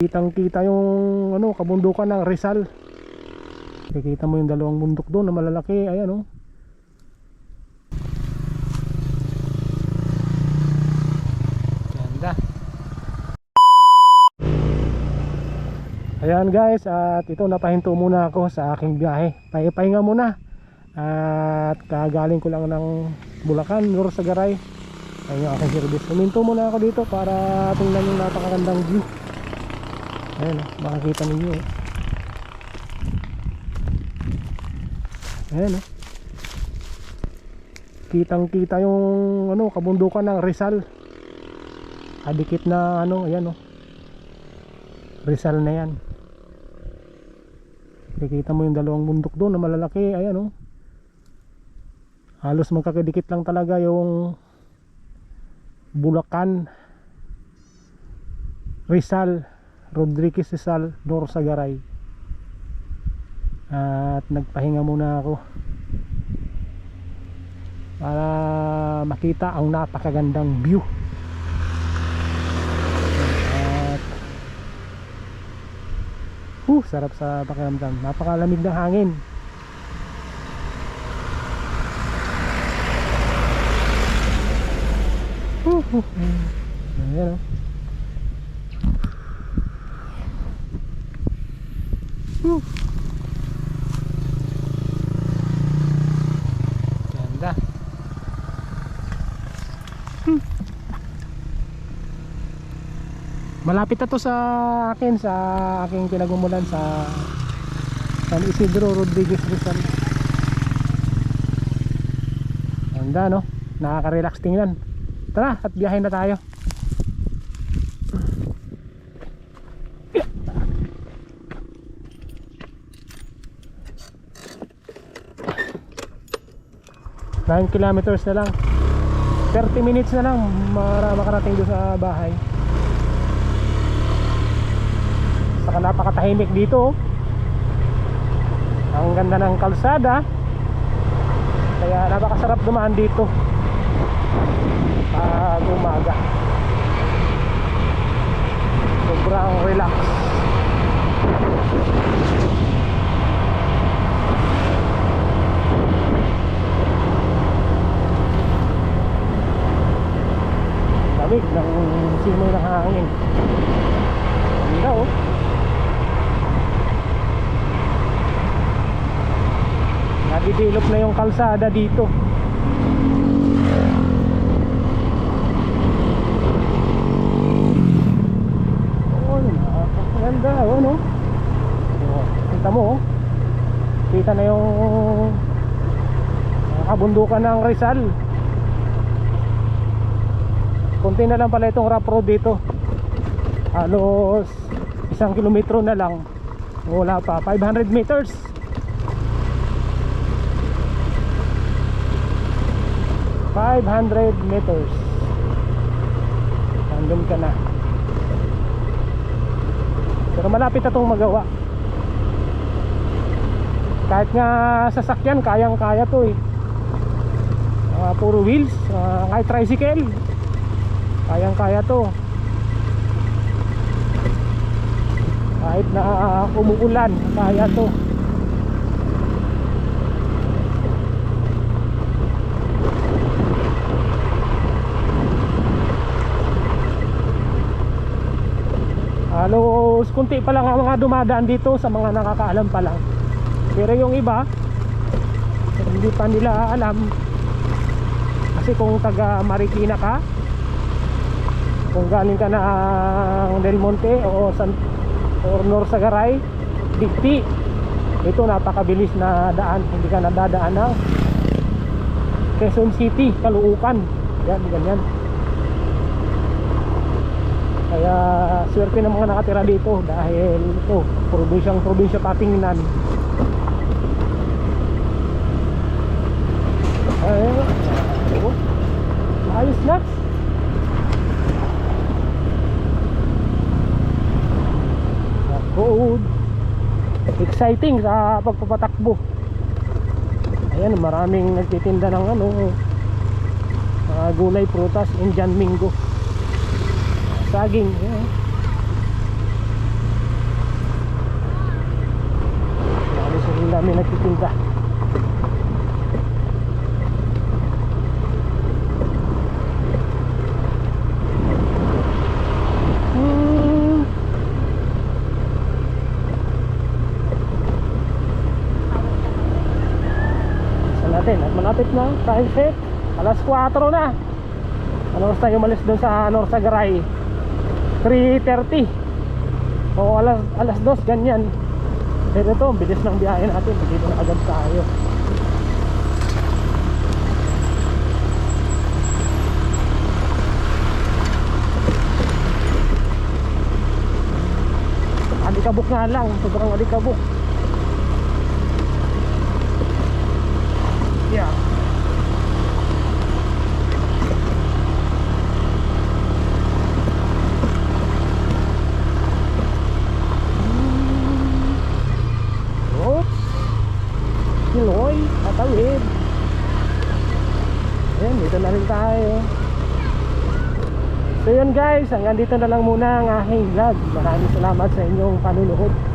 Kitang kita yung ano, kabundukan ng Rizal. Kikita mo yung dalawang bundok doon na malalaki. Ayan oh. Ganda. Ayan guys, at ito napahinto muna ako sa aking biyahe. Pahipahinga muna. At kagaling ko lang ng Bulacan, Norsagaray. Ayun yung aking service. Huminto muna ako dito para tingnan yung napakagandang view. Ayan, oh, makikita ninyo. oh. Ayan, oh. Kitang kita yung ano, kabundukan ng Rizal. Adikit na ano, ayan oh. Rizal na yan. Kikita mo yung dalawang bundok doon na malalaki, ayan oh. Halos magkakadikit lang talaga yung Bulacan Rizal Rodriguez Rizal Norsagaray at nagpahinga muna ako. Para makita ang napakagandang view. At huh, sarap sa pakiramdam. Napakalamig ng hangin. Huh, huh, huh. ayan o Malapit na to sa akin sa aking pinagmumulan sa San Isidro Rodriguez Rizal. Ganda no? Nakaka-relax tingnan. Tara, at biyahe na tayo. Nine kilometers na lang 30 minutes na lang para makarating doon sa bahay saka napakatahimik dito oh. ang ganda ng kalsada. Kaya napakasarap dumaan dito. Pag umaga. Sobrang relax. Lamig ng simoy ng hangin. Ganda oh nadidevelop na yung kalsada dito. Ganda oh no? Kita mo oh. Kita na yung kabundukan ng Rizal. Konti na lang pala itong rough road dito. Halos isang kilometro na lang. Wala pa. 500 meters Five hundred meters. Nandun ka na. Pero malapit na itong magawa. Kahit nga sasakyan Kayang kaya to eh. Mga puro wheels uh, Kahit tricycle Kayang kaya to. Kahit na uh, umuulan Kaya to halos kunti pa lang ang mga dumadaan dito sa mga nakakaalam pa lang. Pero yung iba hindi pa nila alam. Kasi kung taga Marikina ka kung galing ka ng Del Monte o San or Norsagaray Digti ito napakabilis na daan. Hindi ka nadadaan ng Quezon City, Caloocan. Yan, ganyan kaya swerte ng mga nakatira dito dahil ito, probinsyang probinsya patingnan ay oh, ayos na. Road exciting sa pagpapatakbo. Ayan maraming nagtitinda ng ano mga gulay prutas Indian Mingo saging. Yeah. dami sa dami nagtitinda hmm. malapit na time set alas 4 na. Ano oras tayo umalis doon sa North Sagaray 3.30 O alas, alas 2, ganyan. Pero ito, bilis ng biyahe natin. Dito na agad tayo. Alikabok nga lang, sobrang alikabok. Yeah. Tatawid. Ayan, dito na rin tayo. So yun guys, hanggang dito na lang muna ang aking vlog. Maraming salamat sa inyong panunood.